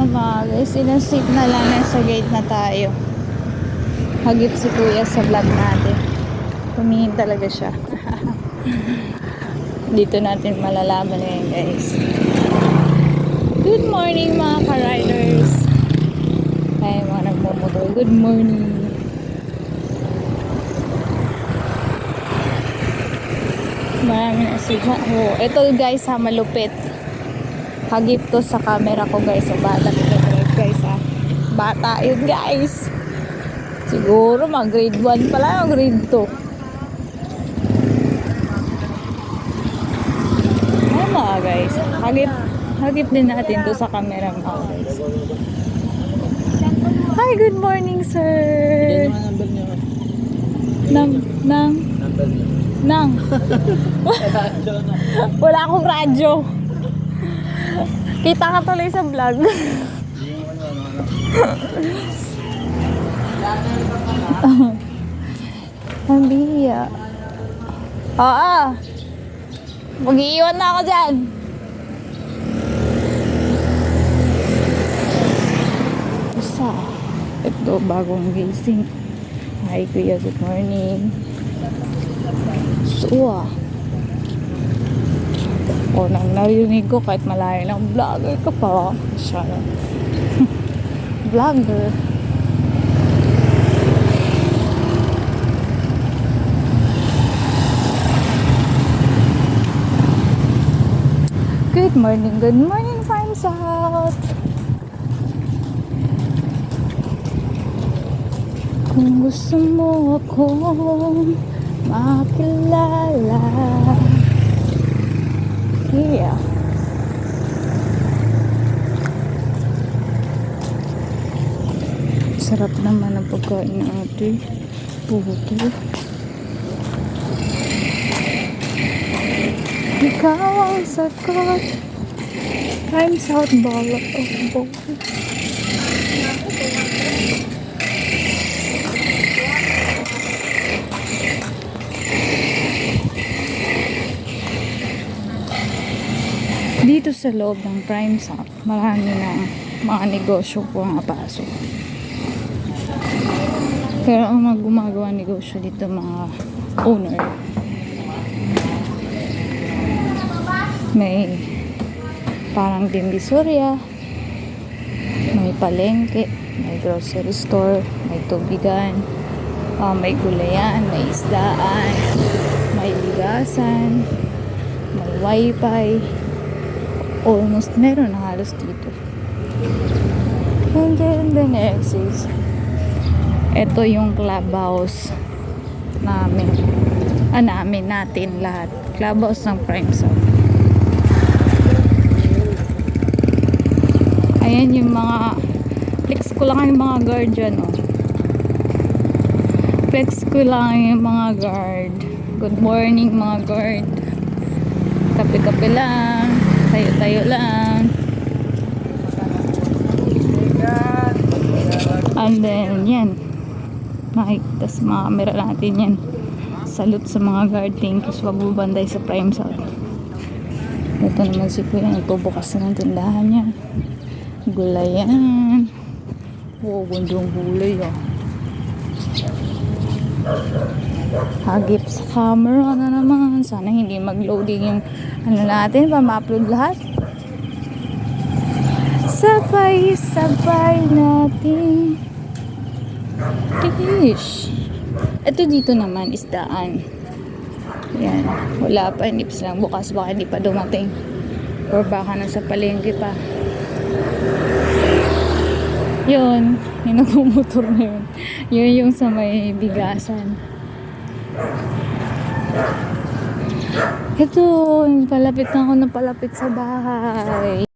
ito mga guys. Na lang nasa gate na tayo. Hagip si kuya sa vlog natin. Tumingin talaga siya. Dito natin malalaman ngayon guys. Good morning mga ka-riders. Ay, mga nagmumotor. Good morning. Marami na siya. Oh, ito guys ha, malupit. Hagip to sa camera ko guys. So, bata ko guys ha. Bata yun guys. Siguro mag grade 1 pala, grade 2. Ay mga guys. Hagip, hagip din natin to sa camera mga guys. Hi, good morning sir. Nang, nang, nang. Wala akong radyo. Kita ka tuloy sa vlog. Ang biya. Oo. Mag-iiwan na ako dyan. Isa. Ito, bagong gising. Hi, kuya. Good morning. Suwa. O, nang narinig ko kahit malayo ng vlogger ka pa. Siya. vlogger. Good morning, good morning, Farms Out! Kung gusto mo akong makilala Yeah. Sarap naman ang pagkain natin. Puto. Ikaw ang sagot. Time's out, bala. Oh. Dito sa loob ng Prime Shop, marami na mga negosyo po ang pasok. Pero ang mga gumagawa negosyo dito mga owner. May parang divisoria, may palengke, may grocery store, may tubigan, ah, may gulayan, may isdaan, may bigasan, may wifi, almost meron na halos dito. And then the next is ito yung clubhouse namin. Ah, namin, natin lahat. Clubhouse ng Prime South. Ayan yung mga flex ko lang yung mga guard dyan, oh. Flex ko lang yung mga guard. Good morning, mga guard. Kape-kape lang. Tayo-tayo lang. And then, yan. Makikita sa mga camera natin yan. Salute sa mga guard. Thank you sa pagbubanday sa Prime South. Ito naman si Kuya. Nagbubukas na ng tindahan niya. Gulayan. Wow, gandang gulay ah. Hagip sa camera na naman. Sana hindi mag-loading yung ano natin pa ma-upload lahat. Sabay-sabay natin. Tish. Ito dito naman isdaan. Yan. Wala pa. Nips lang. Bukas baka hindi pa dumating. Or baka nasa palengke pa. Yun. Yung nagmumotor na yun. Yun yung sa may bigasan. Ito. Palapit na ako na palapit sa bahay.